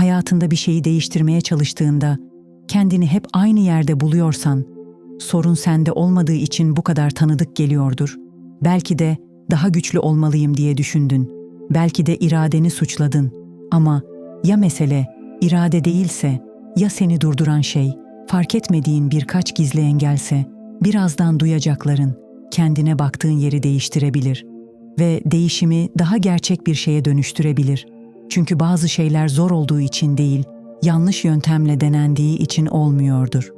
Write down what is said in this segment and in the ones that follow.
hayatında bir şeyi değiştirmeye çalıştığında kendini hep aynı yerde buluyorsan, sorun sende olmadığı için bu kadar tanıdık geliyordur. Belki de daha güçlü olmalıyım diye düşündün. Belki de iradeni suçladın. Ama ya mesele irade değilse, ya seni durduran şey fark etmediğin birkaç gizli engelse, birazdan duyacakların kendine baktığın yeri değiştirebilir ve değişimi daha gerçek bir şeye dönüştürebilir. Çünkü bazı şeyler zor olduğu için değil, yanlış yöntemle denendiği için olmuyordur.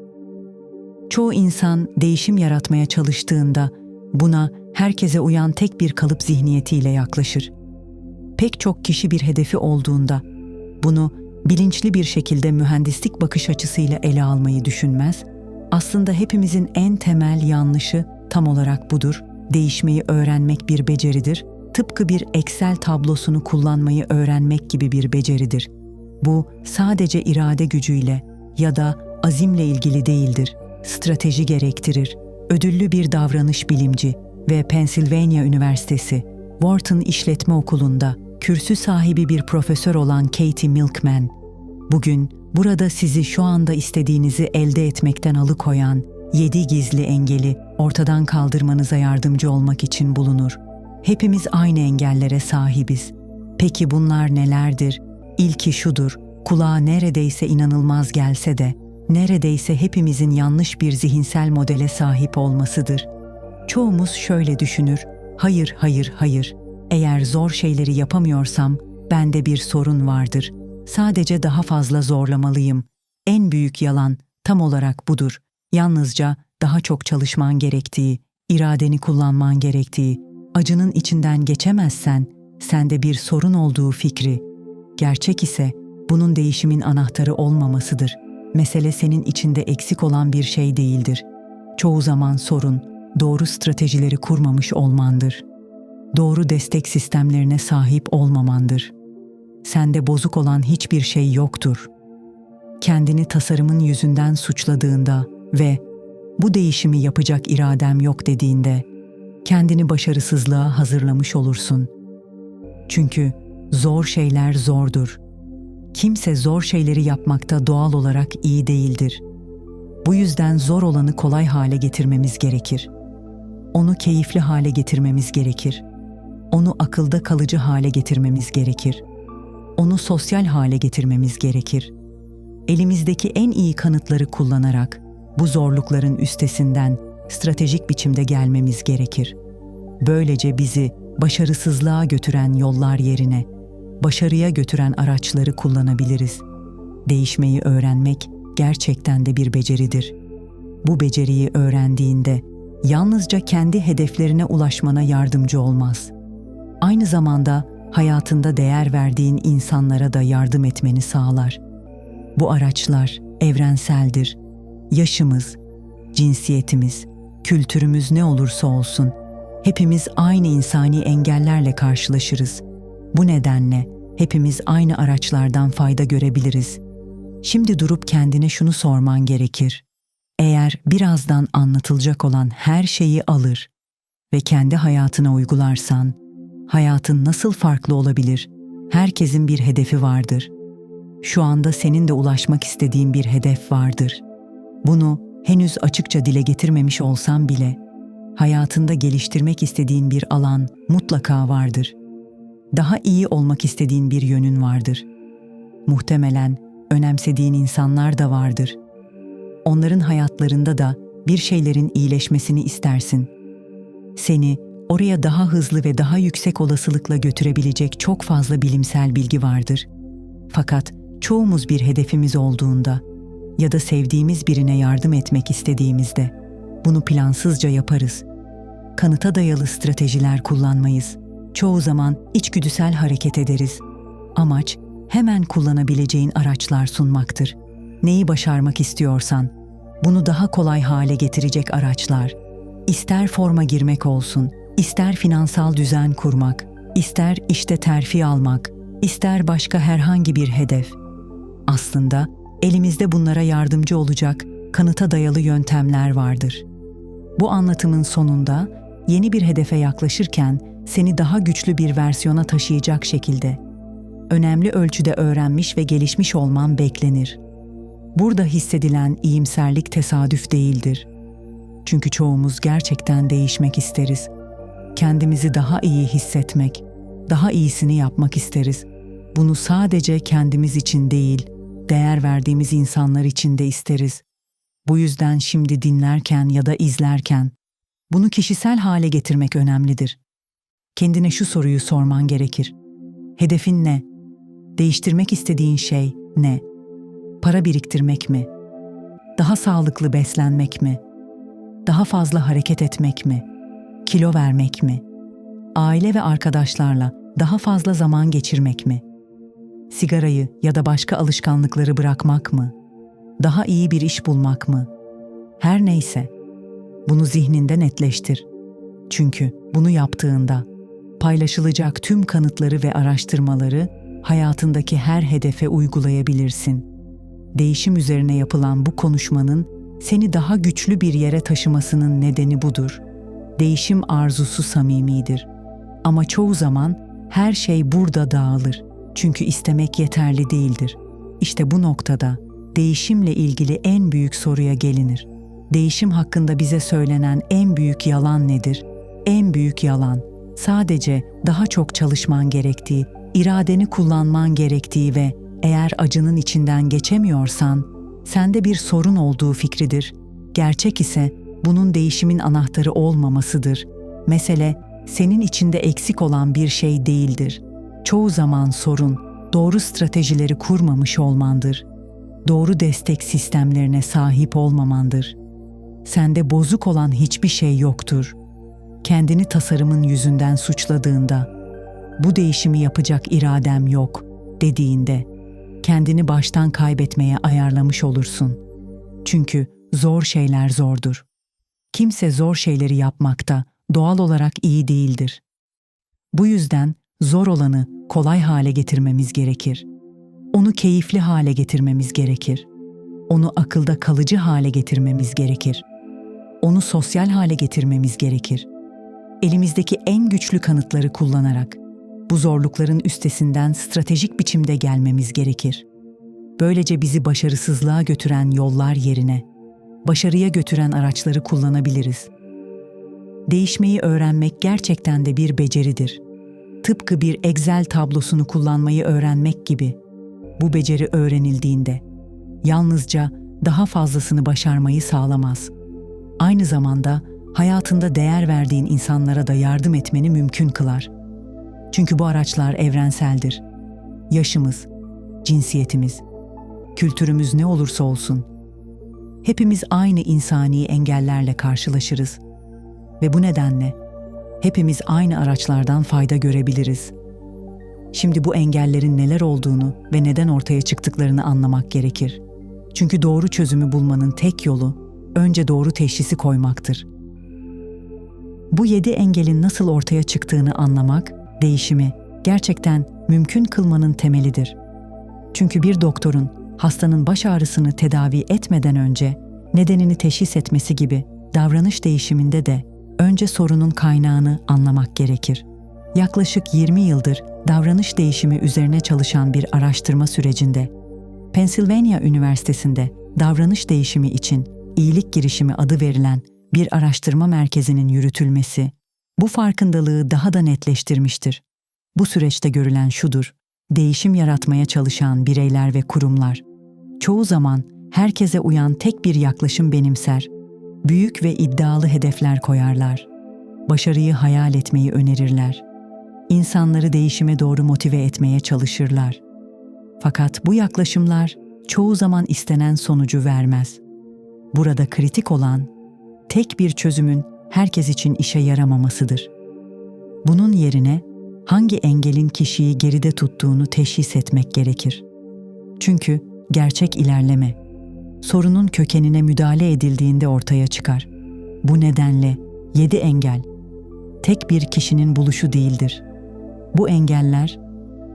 Çoğu insan değişim yaratmaya çalıştığında buna herkese uyan tek bir kalıp zihniyetiyle yaklaşır. Pek çok kişi bir hedefi olduğunda bunu bilinçli bir şekilde mühendislik bakış açısıyla ele almayı düşünmez. Aslında hepimizin en temel yanlışı tam olarak budur. Değişmeyi öğrenmek bir beceridir. Tıpkı bir Excel tablosunu kullanmayı öğrenmek gibi bir beceridir. Bu sadece irade gücüyle ya da azimle ilgili değildir. Strateji gerektirir. Ödüllü bir davranış bilimci ve Pennsylvania Üniversitesi Wharton İşletme Okulu'nda kürsü sahibi bir profesör olan Katie Milkman, bugün burada sizi şu anda istediğinizi elde etmekten alıkoyan yedi gizli engeli ortadan kaldırmanıza yardımcı olmak için bulunur. Hepimiz aynı engellere sahibiz. Peki bunlar nelerdir? İlki şudur, kulağa neredeyse inanılmaz gelse de, neredeyse hepimizin yanlış bir zihinsel modele sahip olmasıdır. Çoğumuz şöyle düşünür, hayır, hayır, hayır. Eğer zor şeyleri yapamıyorsam, bende bir sorun vardır. Sadece daha fazla zorlamalıyım. En büyük yalan tam olarak budur. Yalnızca daha çok çalışman gerektiği, iradeni kullanman gerektiği, acının içinden geçemezsen sende bir sorun olduğu fikri. Gerçek ise bunun değişimin anahtarı olmamasıdır. Mesele senin içinde eksik olan bir şey değildir. Çoğu zaman sorun doğru stratejileri kurmamış olmandır. Doğru destek sistemlerine sahip olmamandır. Sende bozuk olan hiçbir şey yoktur. Kendini tasarımın yüzünden suçladığında ve bu değişimi yapacak iradem yok dediğinde kendini başarısızlığa hazırlamış olursun. Çünkü zor şeyler zordur. Kimse zor şeyleri yapmakta doğal olarak iyi değildir. Bu yüzden zor olanı kolay hale getirmemiz gerekir. Onu keyifli hale getirmemiz gerekir. Onu akılda kalıcı hale getirmemiz gerekir. Onu sosyal hale getirmemiz gerekir. Elimizdeki en iyi kanıtları kullanarak bu zorlukların üstesinden stratejik biçimde gelmemiz gerekir. Böylece bizi başarısızlığa götüren yollar yerine başarıya götüren araçları kullanabiliriz. Değişmeyi öğrenmek gerçekten de bir beceridir. Bu beceriyi öğrendiğinde yalnızca kendi hedeflerine ulaşmana yardımcı olmaz. Aynı zamanda hayatında değer verdiğin insanlara da yardım etmeni sağlar. Bu araçlar evrenseldir. Yaşımız, cinsiyetimiz, kültürümüz ne olursa olsun hepimiz aynı insani engellerle karşılaşırız. Bu nedenle hepimiz aynı araçlardan fayda görebiliriz. Şimdi durup kendine şunu sorman gerekir. Eğer birazdan anlatılacak olan her şeyi alır ve kendi hayatına uygularsan, hayatın nasıl farklı olabilir? Herkesin bir hedefi vardır. Şu anda senin de ulaşmak istediğin bir hedef vardır. Bunu henüz açıkça dile getirmemiş olsam bile hayatında geliştirmek istediğin bir alan mutlaka vardır. Daha iyi olmak istediğin bir yönün vardır. Muhtemelen önemsediğin insanlar da vardır. Onların hayatlarında da bir şeylerin iyileşmesini istersin. Seni oraya daha hızlı ve daha yüksek olasılıkla götürebilecek çok fazla bilimsel bilgi vardır. Fakat çoğumuz bir hedefimiz olduğunda ya da sevdiğimiz birine yardım etmek istediğimizde bunu plansızca yaparız. Kanıta dayalı stratejiler kullanmayız. Çoğu zaman içgüdüsel hareket ederiz. Amaç hemen kullanabileceğin araçlar sunmaktır. Neyi başarmak istiyorsan bunu daha kolay hale getirecek araçlar. İster forma girmek olsun, ister finansal düzen kurmak, ister işte terfi almak, ister başka herhangi bir hedef. Aslında elimizde bunlara yardımcı olacak kanıta dayalı yöntemler vardır. Bu anlatımın sonunda yeni bir hedefe yaklaşırken seni daha güçlü bir versiyona taşıyacak şekilde önemli ölçüde öğrenmiş ve gelişmiş olman beklenir. Burada hissedilen iyimserlik tesadüf değildir. Çünkü çoğumuz gerçekten değişmek isteriz. Kendimizi daha iyi hissetmek, daha iyisini yapmak isteriz. Bunu sadece kendimiz için değil, değer verdiğimiz insanlar için de isteriz. Bu yüzden şimdi dinlerken ya da izlerken bunu kişisel hale getirmek önemlidir. Kendine şu soruyu sorman gerekir. Hedefin ne? Değiştirmek istediğin şey ne? Para biriktirmek mi? Daha sağlıklı beslenmek mi? Daha fazla hareket etmek mi? Kilo vermek mi? Aile ve arkadaşlarla daha fazla zaman geçirmek mi? Sigarayı ya da başka alışkanlıkları bırakmak mı? Daha iyi bir iş bulmak mı? Her neyse, bunu zihninde netleştir. Çünkü bunu yaptığında paylaşılacak tüm kanıtları ve araştırmaları hayatındaki her hedefe uygulayabilirsin. Değişim üzerine yapılan bu konuşmanın seni daha güçlü bir yere taşımasının nedeni budur. Değişim arzusu samimidir. Ama çoğu zaman her şey burada dağılır. Çünkü istemek yeterli değildir. İşte bu noktada değişimle ilgili en büyük soruya gelinir. Değişim hakkında bize söylenen en büyük yalan nedir? En büyük yalan sadece daha çok çalışman gerektiği, iradeni kullanman gerektiği ve eğer acının içinden geçemiyorsan sende bir sorun olduğu fikridir. Gerçek ise bunun değişimin anahtarı olmamasıdır. Mesele senin içinde eksik olan bir şey değildir. Çoğu zaman sorun doğru stratejileri kurmamış olmandır. Doğru destek sistemlerine sahip olmamandır. Sende bozuk olan hiçbir şey yoktur. Kendini tasarımın yüzünden suçladığında, bu değişimi yapacak iradem yok dediğinde kendini baştan kaybetmeye ayarlamış olursun. Çünkü zor şeyler zordur. Kimse zor şeyleri yapmakta doğal olarak iyi değildir. Bu yüzden zor olanı kolay hale getirmemiz gerekir. Onu keyifli hale getirmemiz gerekir. Onu akılda kalıcı hale getirmemiz gerekir. Onu sosyal hale getirmemiz gerekir. Elimizdeki en güçlü kanıtları kullanarak bu zorlukların üstesinden stratejik biçimde gelmemiz gerekir. Böylece bizi başarısızlığa götüren yollar yerine başarıya götüren araçları kullanabiliriz. Değişmeyi öğrenmek gerçekten de bir beceridir. Tıpkı bir Excel tablosunu kullanmayı öğrenmek gibi. Bu beceri öğrenildiğinde yalnızca daha fazlasını başarmayı sağlamaz. Aynı zamanda hayatında değer verdiğin insanlara da yardım etmeni mümkün kılar. Çünkü bu araçlar evrenseldir. Yaşımız, cinsiyetimiz, kültürümüz ne olursa olsun hepimiz aynı insani engellerle karşılaşırız ve bu nedenle hepimiz aynı araçlardan fayda görebiliriz. Şimdi bu engellerin neler olduğunu ve neden ortaya çıktıklarını anlamak gerekir. Çünkü doğru çözümü bulmanın tek yolu önce doğru teşhisi koymaktır. Bu yedi engelin nasıl ortaya çıktığını anlamak, değişimi gerçekten mümkün kılmanın temelidir. Çünkü bir doktorun hastanın baş ağrısını tedavi etmeden önce nedenini teşhis etmesi gibi davranış değişiminde de önce sorunun kaynağını anlamak gerekir. Yaklaşık 20 yıldır davranış değişimi üzerine çalışan bir araştırma sürecinde Pennsylvania Üniversitesi'nde davranış değişimi için iyilik girişimi adı verilen bir araştırma merkezinin yürütülmesi bu farkındalığı daha da netleştirmiştir. Bu süreçte görülen şudur: değişim yaratmaya çalışan bireyler ve kurumlar çoğu zaman herkese uyan tek bir yaklaşım benimser. Büyük ve iddialı hedefler koyarlar. Başarıyı hayal etmeyi önerirler. İnsanları değişime doğru motive etmeye çalışırlar. Fakat bu yaklaşımlar çoğu zaman istenen sonucu vermez. Burada kritik olan tek bir çözümün herkes için işe yaramamasıdır. Bunun yerine hangi engelin kişiyi geride tuttuğunu teşhis etmek gerekir. Çünkü gerçek ilerleme sorunun kökenine müdahale edildiğinde ortaya çıkar. Bu nedenle yedi engel tek bir kişinin buluşu değildir. Bu engeller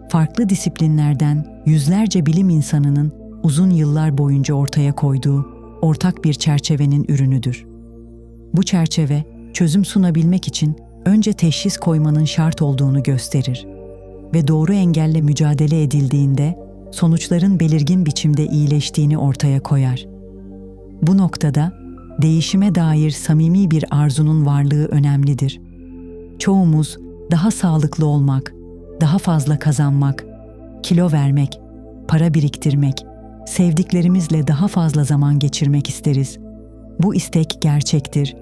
farklı disiplinlerden yüzlerce bilim insanının uzun yıllar boyunca ortaya koyduğu ortak bir çerçevenin ürünüdür. Bu çerçeve çözüm sunabilmek için önce teşhis koymanın şart olduğunu gösterir. ve doğru engelle mücadele edildiğinde sonuçların belirgin biçimde iyileştiğini ortaya koyar. Bu noktada değişime dair samimi bir arzunun varlığı önemlidir. Çoğumuz daha sağlıklı olmak, daha fazla kazanmak, kilo vermek, para biriktirmek, sevdiklerimizle daha fazla zaman geçirmek isteriz. Bu istek gerçektir.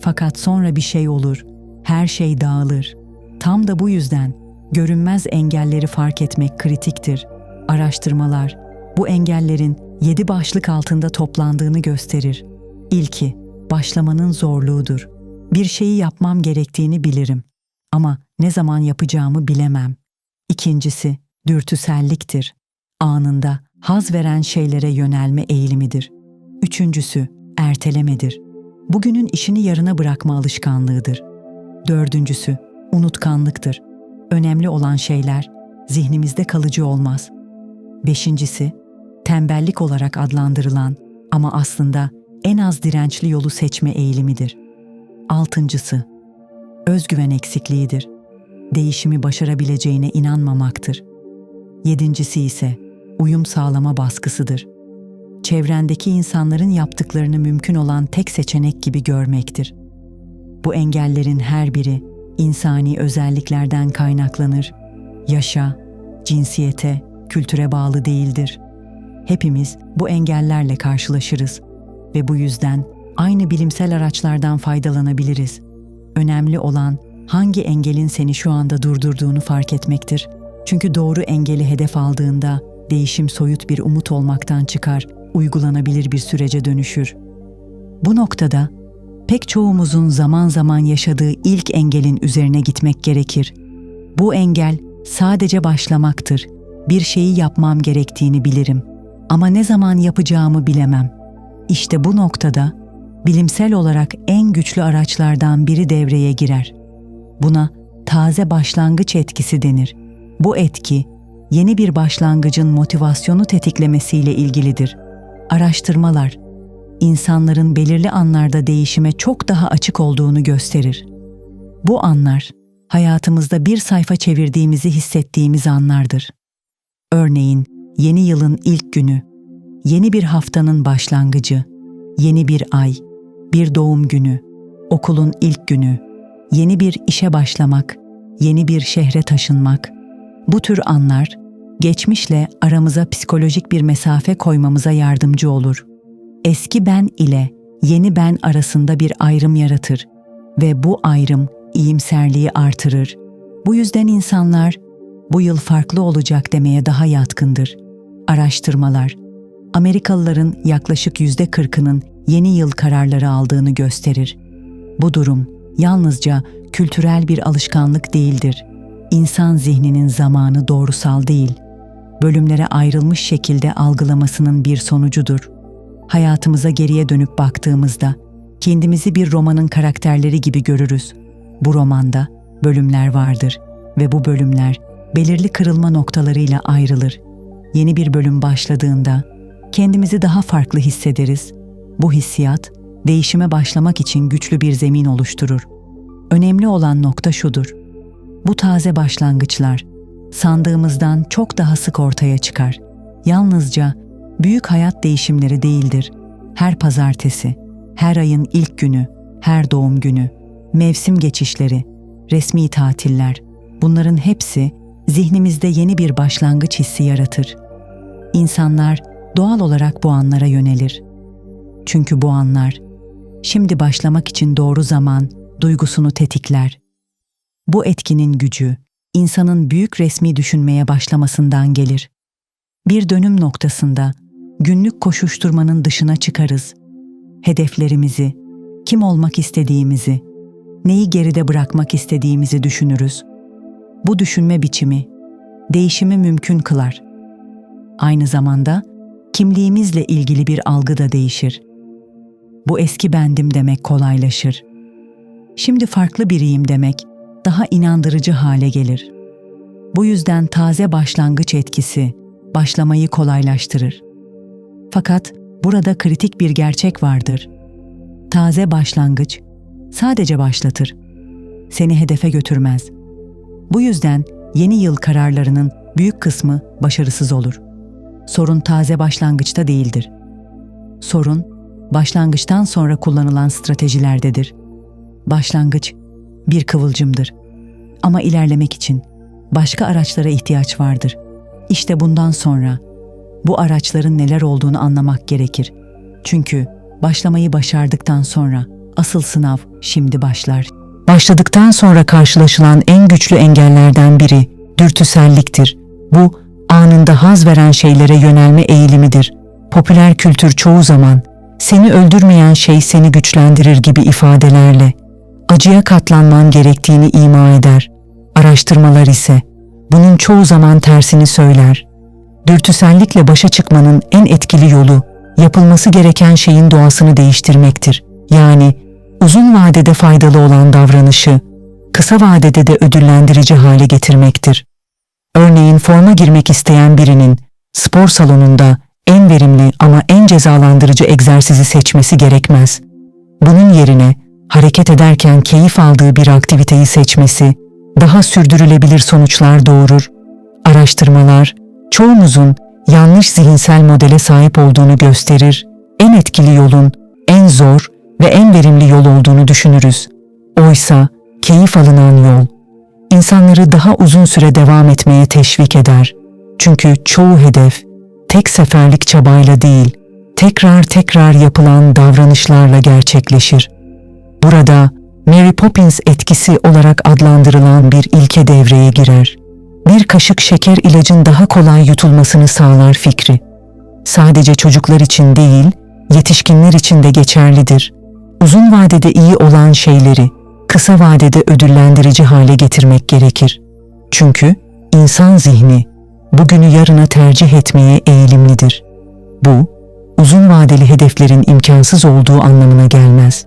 Fakat sonra bir şey olur, her şey dağılır. Tam da bu yüzden görünmez engelleri fark etmek kritiktir. Araştırmalar bu engellerin yedi başlık altında toplandığını gösterir. İlki, başlamanın zorluğudur. Bir şeyi yapmam gerektiğini bilirim ama ne zaman yapacağımı bilemem. İkincisi, dürtüselliktir. Anında haz veren şeylere yönelme eğilimidir. Üçüncüsü, ertelemedir. Bugünün işini yarına bırakma alışkanlığıdır. Dördüncüsü, unutkanlıktır. Önemli olan şeyler zihnimizde kalıcı olmaz. Beşincisi, tembellik olarak adlandırılan ama aslında en az dirençli yolu seçme eğilimidir. Altıncısı, özgüven eksikliğidir. Değişimi başarabileceğine inanmamaktır. Yedincisi ise uyum sağlama baskısıdır. Çevrendeki insanların yaptıklarını mümkün olan tek seçenek gibi görmektir. Bu engellerin her biri insani özelliklerden kaynaklanır. Yaşa, cinsiyete, kültüre bağlı değildir. Hepimiz bu engellerle karşılaşırız ve bu yüzden aynı bilimsel araçlardan faydalanabiliriz. Önemli olan hangi engelin seni şu anda durdurduğunu fark etmektir. Çünkü doğru engeli hedef aldığında değişim soyut bir umut olmaktan çıkar, uygulanabilir bir sürece dönüşür. Bu noktada pek çoğumuzun zaman zaman yaşadığı ilk engelin üzerine gitmek gerekir. Bu engel sadece başlamaktır. Bir şeyi yapmam gerektiğini bilirim ama ne zaman yapacağımı bilemem. İşte bu noktada bilimsel olarak en güçlü araçlardan biri devreye girer. Buna taze başlangıç etkisi denir. Bu etki yeni bir başlangıcın motivasyonu tetiklemesiyle ilgilidir. Araştırmalar insanların belirli anlarda değişime çok daha açık olduğunu gösterir. Bu anlar hayatımızda bir sayfa çevirdiğimizi hissettiğimiz anlardır. Örneğin yeni yılın ilk günü, yeni bir haftanın başlangıcı, yeni bir ay, bir doğum günü, okulun ilk günü, yeni bir işe başlamak, yeni bir şehre taşınmak. Bu tür anlar geçmişle aramıza psikolojik bir mesafe koymamıza yardımcı olur. Eski ben ile yeni ben arasında bir ayrım yaratır ve bu ayrım iyimserliği artırır. Bu yüzden insanlar bu yıl farklı olacak demeye daha yatkındır. Araştırmalar Amerikalıların yaklaşık yüzde kırkının yeni yıl kararları aldığını gösterir. Bu durum yalnızca kültürel bir alışkanlık değildir. İnsan zihninin zamanı doğrusal değil, bölümlere ayrılmış şekilde algılamasının bir sonucudur. Hayatımıza geriye dönüp baktığımızda kendimizi bir romanın karakterleri gibi görürüz. Bu romanda bölümler vardır ve bu bölümler belirli kırılma noktalarıyla ayrılır. Yeni bir bölüm başladığında kendimizi daha farklı hissederiz. Bu hissiyat değişime başlamak için güçlü bir zemin oluşturur. Önemli olan nokta şudur. Bu taze başlangıçlar sandığımızdan çok daha sık ortaya çıkar. Yalnızca büyük hayat değişimleri değildir. Her pazartesi, her ayın ilk günü, her doğum günü, mevsim geçişleri, resmi tatiller, bunların hepsi zihnimizde yeni bir başlangıç hissi yaratır. İnsanlar doğal olarak bu anlara yönelir. Çünkü bu anlar şimdi başlamak için doğru zaman duygusunu tetikler. Bu etkinin gücü insanın büyük resmi düşünmeye başlamasından gelir. Bir dönüm noktasında günlük koşuşturmanın dışına çıkarız. Hedeflerimizi, kim olmak istediğimizi, neyi geride bırakmak istediğimizi düşünürüz. Bu düşünme biçimi değişimi mümkün kılar. Aynı zamanda kimliğimizle ilgili bir algı da değişir. Bu eski bendim demek kolaylaşır. Şimdi farklı biriyim demek daha inandırıcı hale gelir. Bu yüzden taze başlangıç etkisi başlamayı kolaylaştırır. Fakat burada kritik bir gerçek vardır. Taze başlangıç sadece başlatır. Seni hedefe götürmez. Bu yüzden yeni yıl kararlarının büyük kısmı başarısız olur. Sorun taze başlangıçta değildir. Sorun, başlangıçtan sonra kullanılan stratejilerdedir. Başlangıç bir kıvılcımdır. Ama ilerlemek için başka araçlara ihtiyaç vardır. İşte bundan sonra bu araçların neler olduğunu anlamak gerekir. Çünkü başlamayı başardıktan sonra asıl sınav şimdi başlar. Başladıktan sonra karşılaşılan en güçlü engellerden biri dürtüselliktir. Bu anında haz veren şeylere yönelme eğilimidir. Popüler kültür çoğu zaman seni öldürmeyen şey seni güçlendirir gibi ifadelerle acıya katlanman gerektiğini ima eder. Araştırmalar ise bunun çoğu zaman tersini söyler. Dürtüsellikle başa çıkmanın en etkili yolu yapılması gereken şeyin doğasını değiştirmektir. Yani uzun vadede faydalı olan davranışı kısa vadede de ödüllendirici hale getirmektir. Örneğin forma girmek isteyen birinin spor salonunda en verimli ama en cezalandırıcı egzersizi seçmesi gerekmez. Bunun yerine hareket ederken keyif aldığı bir aktiviteyi seçmesi daha sürdürülebilir sonuçlar doğurur. Araştırmalar çoğumuzun yanlış zihinsel modele sahip olduğunu gösterir. En etkili yolun en zor ve en verimli yol olduğunu düşünürüz. Oysa keyif alınan yol insanları daha uzun süre devam etmeye teşvik eder. Çünkü çoğu hedef tek seferlik çabayla değil, tekrar tekrar yapılan davranışlarla gerçekleşir. Burada Mary Poppins etkisi olarak adlandırılan bir ilke devreye girer. Bir kaşık şeker ilacın daha kolay yutulmasını sağlar fikri. Sadece çocuklar için değil, yetişkinler için de geçerlidir. Uzun vadede iyi olan şeyleri kısa vadede ödüllendirici hale getirmek gerekir. Çünkü insan zihni bugünü yarına tercih etmeye eğilimlidir. Bu, uzun vadeli hedeflerin imkansız olduğu anlamına gelmez.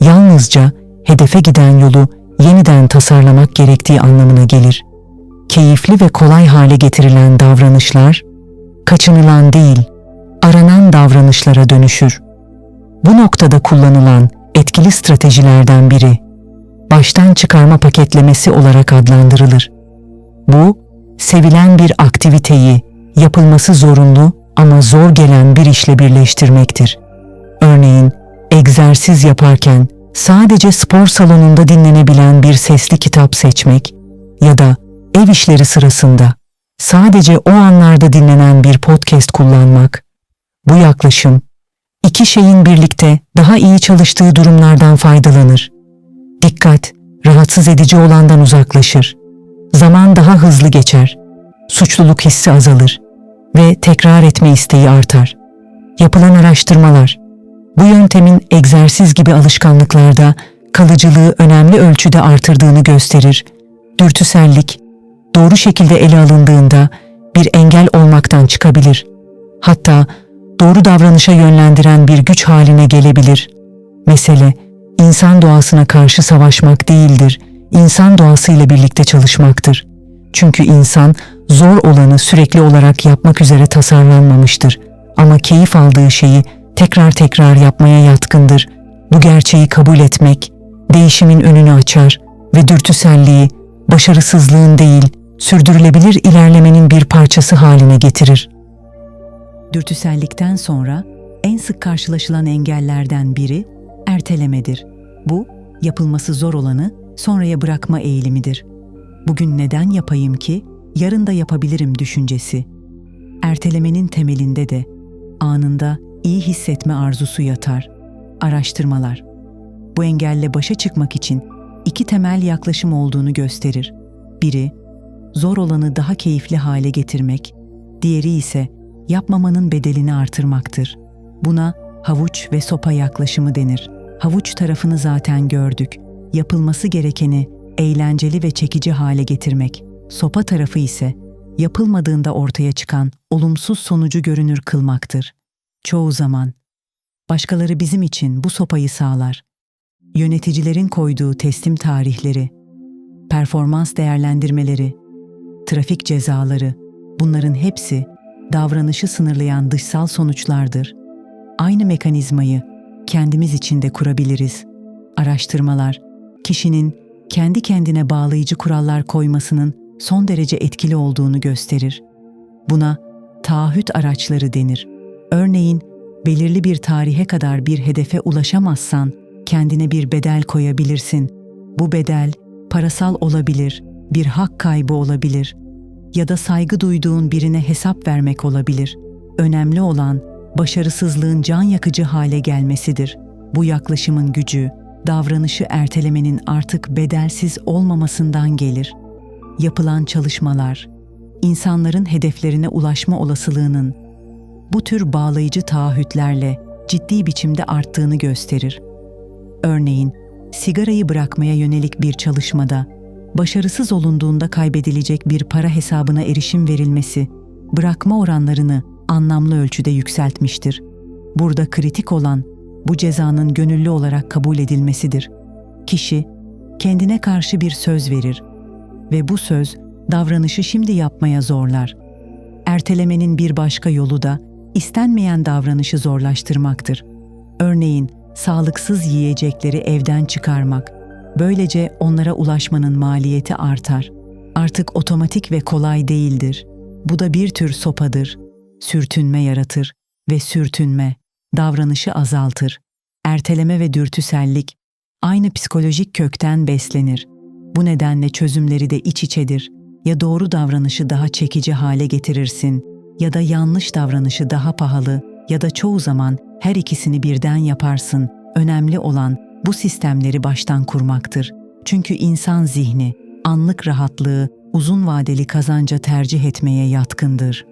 Yalnızca hedefe giden yolu yeniden tasarlamak gerektiği anlamına gelir. Keyifli ve kolay hale getirilen davranışlar, kaçınılan değil, aranan davranışlara dönüşür. Bu noktada kullanılan etkili stratejilerden biri, baştan çıkarma paketlemesi olarak adlandırılır. Bu, sevilen bir aktiviteyi yapılması zorunlu ama zor gelen bir işle birleştirmektir. Örneğin, egzersiz yaparken sadece spor salonunda dinlenebilen bir sesli kitap seçmek ya da ev işleri sırasında sadece o anlarda dinlenen bir podcast kullanmak. Bu yaklaşım, iki şeyin birlikte daha iyi çalıştığı durumlardan faydalanır. Dikkat, rahatsız edici olandan uzaklaşır. Zaman daha hızlı geçer. Suçluluk hissi azalır ve tekrar etme isteği artar. Yapılan araştırmalar, bu yöntemin egzersiz gibi alışkanlıklarda kalıcılığı önemli ölçüde artırdığını gösterir. Dürtüsellik, doğru şekilde ele alındığında bir engel olmaktan çıkabilir. Hatta doğru davranışa yönlendiren bir güç haline gelebilir. Mesele, insan doğasına karşı savaşmak değildir, insan doğasıyla birlikte çalışmaktır. Çünkü insan zor olanı sürekli olarak yapmak üzere tasarlanmamıştır ama keyif aldığı şeyi tekrar tekrar yapmaya yatkındır. Bu gerçeği kabul etmek değişimin önünü açar ve dürtüselliği başarısızlığın değil, sürdürülebilir ilerlemenin bir parçası haline getirir. Dürtüsellikten sonra en sık karşılaşılan engellerden biri ertelemedir. Bu, yapılması zor olanı sonraya bırakma eğilimidir. Bugün neden yapayım ki, yarın da yapabilirim düşüncesi. Ertelemenin temelinde de anında iyi hissetme arzusu yatar. Araştırmalar bu engelle başa çıkmak için iki temel yaklaşım olduğunu gösterir. Biri, zor olanı daha keyifli hale getirmek, diğeri ise yapmamanın bedelini artırmaktır. Buna havuç ve sopa yaklaşımı denir. Havuç tarafını zaten gördük. Yapılması gerekeni eğlenceli ve çekici hale getirmek. Sopa tarafı ise yapılmadığında ortaya çıkan olumsuz sonucu görünür kılmaktır. Çoğu zaman başkaları bizim için bu sopayı sağlar. Yöneticilerin koyduğu teslim tarihleri, performans değerlendirmeleri, trafik cezaları, bunların hepsi davranışı sınırlayan dışsal sonuçlardır. Aynı mekanizmayı kendimiz için de kurabiliriz. Araştırmalar, kişinin kendi kendine bağlayıcı kurallar koymasının son derece etkili olduğunu gösterir. Buna taahhüt araçları denir. Örneğin belirli bir tarihe kadar bir hedefe ulaşamazsan kendine bir bedel koyabilirsin. Bu bedel parasal olabilir, bir hak kaybı olabilir ya da saygı duyduğun birine hesap vermek olabilir. Önemli olan başarısızlığın can yakıcı hale gelmesidir. Bu yaklaşımın gücü, davranışı ertelemenin artık bedelsiz olmamasından gelir. Yapılan çalışmalar, insanların hedeflerine ulaşma olasılığının bu tür bağlayıcı taahhütlerle ciddi biçimde arttığını gösterir. Örneğin, sigarayı bırakmaya yönelik bir çalışmada başarısız olunduğunda kaybedilecek bir para hesabına erişim verilmesi, bırakma oranlarını anlamlı ölçüde yükseltmiştir. Burada kritik olan bu cezanın gönüllü olarak kabul edilmesidir. Kişi kendine karşı bir söz verir ve bu söz davranışı şimdi yapmaya zorlar. Ertelemenin bir başka yolu da istenmeyen davranışı zorlaştırmaktır. Örneğin sağlıksız yiyecekleri evden çıkarmak. Böylece onlara ulaşmanın maliyeti artar. Artık otomatik ve kolay değildir. Bu da bir tür sopadır. Sürtünme yaratır ve sürtünme davranışı azaltır. Erteleme ve dürtüsellik aynı psikolojik kökten beslenir. Bu nedenle çözümleri de iç içedir. Ya doğru davranışı daha çekici hale getirirsin ya da yanlış davranışı daha pahalı ya da çoğu zaman her ikisini birden yaparsın. Önemli olan bu sistemleri baştan kurmaktır. Çünkü insan zihni anlık rahatlığı uzun vadeli kazanca tercih etmeye yatkındır.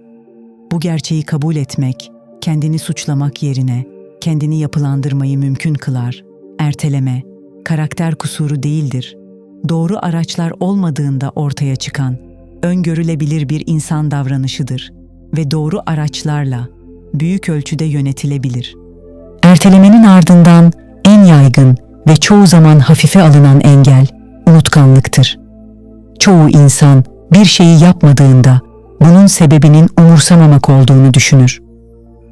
Bu gerçeği kabul etmek, kendini suçlamak yerine kendini yapılandırmayı mümkün kılar. Erteleme, karakter kusuru değildir. Doğru araçlar olmadığında ortaya çıkan, öngörülebilir bir insan davranışıdır ve doğru araçlarla büyük ölçüde yönetilebilir. Ertelemenin ardından en yaygın ve çoğu zaman hafife alınan engel unutkanlıktır. Çoğu insan bir şeyi yapmadığında bunun sebebinin umursamamak olduğunu düşünür.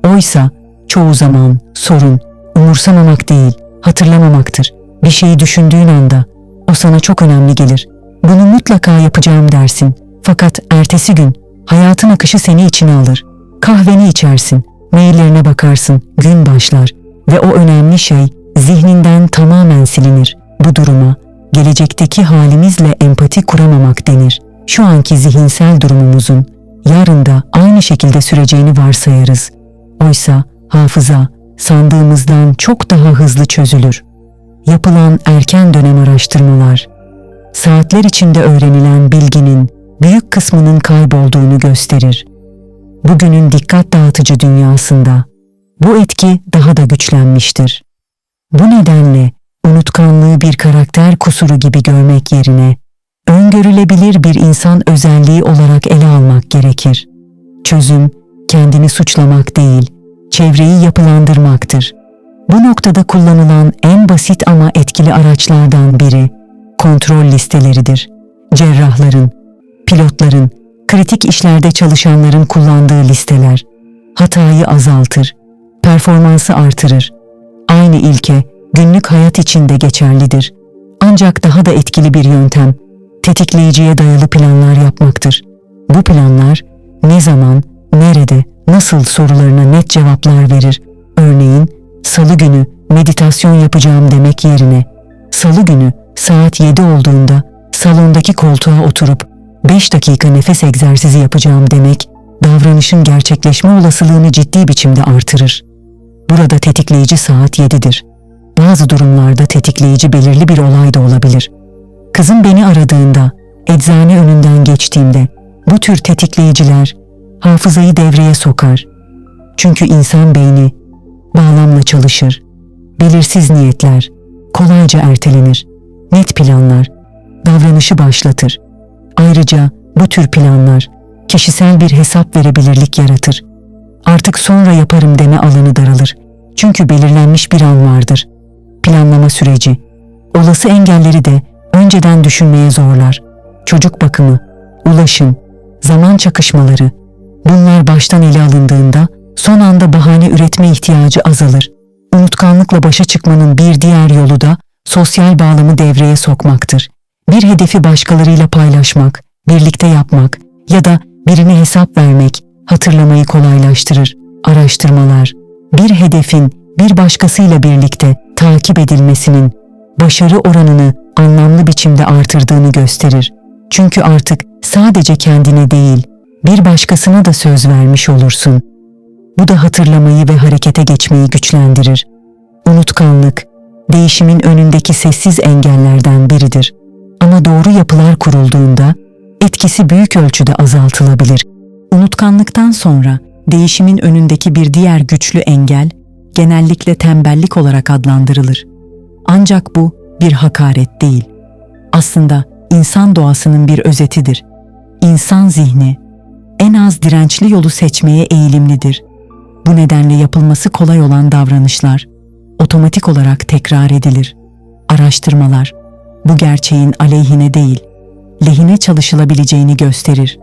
Oysa çoğu zaman sorun umursamamak değil, hatırlamamaktır. Bir şeyi düşündüğün anda o sana çok önemli gelir. Bunu mutlaka yapacağım dersin. Fakat ertesi gün hayatın akışı seni içine alır. Kahveni içersin, maillerine bakarsın, gün başlar ve o önemli şey zihninden tamamen silinir. Bu duruma gelecekteki halimizle empati kuramamak denir. Şu anki zihinsel durumumuzun yarın da aynı şekilde süreceğini varsayarız. Oysa hafıza sandığımızdan çok daha hızlı çözülür. Yapılan erken dönem araştırmalar, saatler içinde öğrenilen bilginin büyük kısmının kaybolduğunu gösterir. Bugünün dikkat dağıtıcı dünyasında bu etki daha da güçlenmiştir. Bu nedenle unutkanlığı bir karakter kusuru gibi görmek yerine öngörülebilir bir insan özelliği olarak ele almak gerekir. Çözüm kendini suçlamak değil, çevreyi yapılandırmaktır. Bu noktada kullanılan en basit ama etkili araçlardan biri kontrol listeleridir. Cerrahların, pilotların, kritik işlerde çalışanların kullandığı listeler hatayı azaltır, performansı artırır. Aynı ilke günlük hayat için de geçerlidir. Ancak daha da etkili bir yöntem tetikleyiciye dayalı planlar yapmaktır. Bu planlar ne zaman, nerede, nasıl sorularına net cevaplar verir. Örneğin, salı günü meditasyon yapacağım demek yerine, salı günü saat 7 olduğunda salondaki koltuğa oturup 5 dakika nefes egzersizi yapacağım demek, davranışın gerçekleşme olasılığını ciddi biçimde artırır. Burada tetikleyici saat 7'dir. Bazı durumlarda tetikleyici belirli bir olay da olabilir. Kızım beni aradığında, eczane önünden geçtiğimde bu tür tetikleyiciler hafızayı devreye sokar. Çünkü insan beyni bağlamla çalışır. Belirsiz niyetler kolayca ertelenir. Net planlar davranışı başlatır. Ayrıca bu tür planlar kişisel bir hesap verebilirlik yaratır. Artık sonra yaparım deme alanı daralır. Çünkü belirlenmiş bir an vardır. Planlama süreci olası engelleri de önceden düşünmeye zorlar. Çocuk bakımı, ulaşım, zaman çakışmaları, bunlar baştan ele alındığında son anda bahane üretme ihtiyacı azalır. Unutkanlıkla başa çıkmanın bir diğer yolu da sosyal bağlamı devreye sokmaktır. Bir hedefi başkalarıyla paylaşmak, birlikte yapmak ya da birine hesap vermek hatırlamayı kolaylaştırır. Araştırmalar, bir hedefin bir başkasıyla birlikte takip edilmesinin başarı oranını anlamlı biçimde artırdığını gösterir. Çünkü artık sadece kendine değil, bir başkasına da söz vermiş olursun. Bu da hatırlamayı ve harekete geçmeyi güçlendirir. Unutkanlık, değişimin önündeki sessiz engellerden biridir. Ama doğru yapılar kurulduğunda etkisi büyük ölçüde azaltılabilir. Unutkanlıktan sonra değişimin önündeki bir diğer güçlü engel genellikle tembellik olarak adlandırılır. Ancak bu bir hakaret değil. Aslında insan doğasının bir özetidir. İnsan zihni en az dirençli yolu seçmeye eğilimlidir. Bu nedenle yapılması kolay olan davranışlar otomatik olarak tekrar edilir. Araştırmalar bu gerçeğin aleyhine değil, lehine çalışılabileceğini gösterir.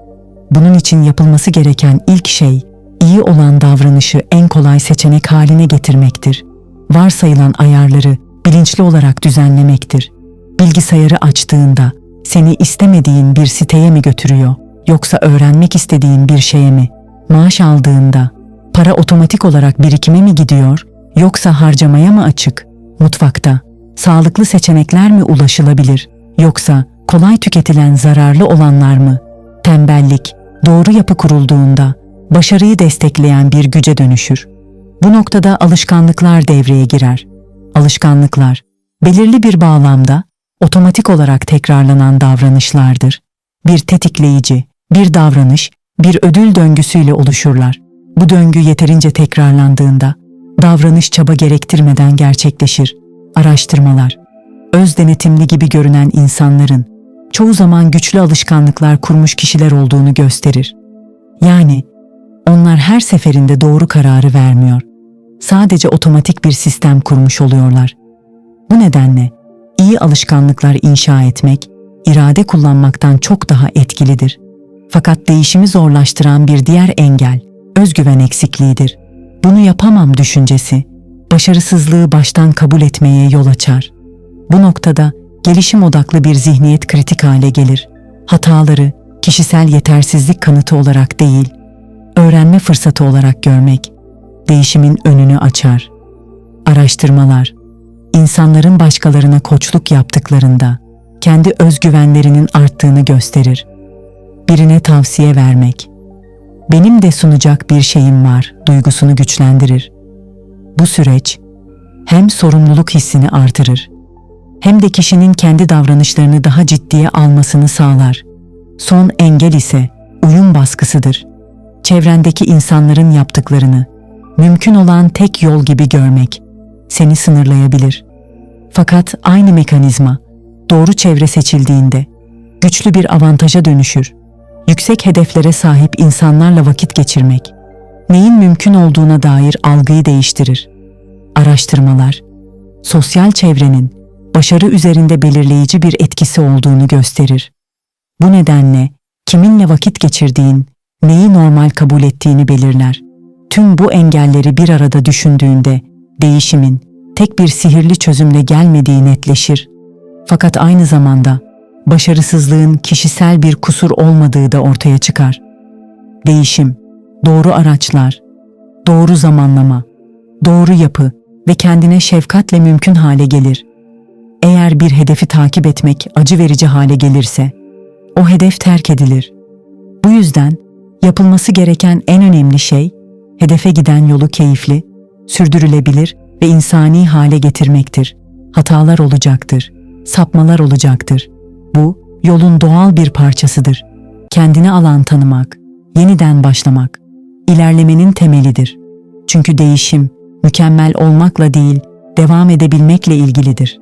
Bunun için yapılması gereken ilk şey iyi olan davranışı en kolay seçenek haline getirmektir. Varsayılan ayarları bilinçli olarak düzenlemektir. Bilgisayarı açtığında seni istemediğin bir siteye mi götürüyor yoksa öğrenmek istediğin bir şeye mi? Maaş aldığında para otomatik olarak birikime mi gidiyor yoksa harcamaya mı açık? Mutfakta sağlıklı seçenekler mi ulaşılabilir yoksa kolay tüketilen zararlı olanlar mı? Tembellik doğru yapı kurulduğunda başarıyı destekleyen bir güce dönüşür. Bu noktada alışkanlıklar devreye girer. Alışkanlıklar belirli bir bağlamda otomatik olarak tekrarlanan davranışlardır. Bir tetikleyici, bir davranış, bir ödül döngüsüyle oluşurlar. Bu döngü yeterince tekrarlandığında davranış çaba gerektirmeden gerçekleşir. Araştırmalar, öz denetimli gibi görünen insanların çoğu zaman güçlü alışkanlıklar kurmuş kişiler olduğunu gösterir. Yani onlar her seferinde doğru kararı vermiyor. Sadece otomatik bir sistem kurmuş oluyorlar. Bu nedenle iyi alışkanlıklar inşa etmek, irade kullanmaktan çok daha etkilidir. Fakat değişimi zorlaştıran bir diğer engel, özgüven eksikliğidir. Bunu yapamam düşüncesi, başarısızlığı baştan kabul etmeye yol açar. Bu noktada gelişim odaklı bir zihniyet kritik hale gelir. Hataları kişisel yetersizlik kanıtı olarak değil, öğrenme fırsatı olarak görmek değişimin önünü açar. Araştırmalar insanların başkalarına koçluk yaptıklarında kendi özgüvenlerinin arttığını gösterir. Birine tavsiye vermek benim de sunacak bir şeyim var duygusunu güçlendirir. Bu süreç hem sorumluluk hissini artırır hem de kişinin kendi davranışlarını daha ciddiye almasını sağlar. Son engel ise uyum baskısıdır. Çevrendeki insanların yaptıklarını mümkün olan tek yol gibi görmek seni sınırlayabilir. Fakat aynı mekanizma doğru çevre seçildiğinde güçlü bir avantaja dönüşür. Yüksek hedeflere sahip insanlarla vakit geçirmek neyin mümkün olduğuna dair algıyı değiştirir. Araştırmalar sosyal çevrenin başarı üzerinde belirleyici bir etkisi olduğunu gösterir. Bu nedenle kiminle vakit geçirdiğin, neyi normal kabul ettiğini belirler. Tüm bu engelleri bir arada düşündüğünde değişimin tek bir sihirli çözümle gelmediği netleşir. Fakat aynı zamanda başarısızlığın kişisel bir kusur olmadığı da ortaya çıkar. Değişim, doğru araçlar, doğru zamanlama, doğru yapı ve kendine şefkatle mümkün hale gelir. Eğer bir hedefi takip etmek acı verici hale gelirse, o hedef terk edilir. Bu yüzden yapılması gereken en önemli şey, hedefe giden yolu keyifli, sürdürülebilir ve insani hale getirmektir. Hatalar olacaktır, sapmalar olacaktır. Bu, yolun doğal bir parçasıdır. Kendine alan tanımak, yeniden başlamak, ilerlemenin temelidir. Çünkü değişim, mükemmel olmakla değil, devam edebilmekle ilgilidir.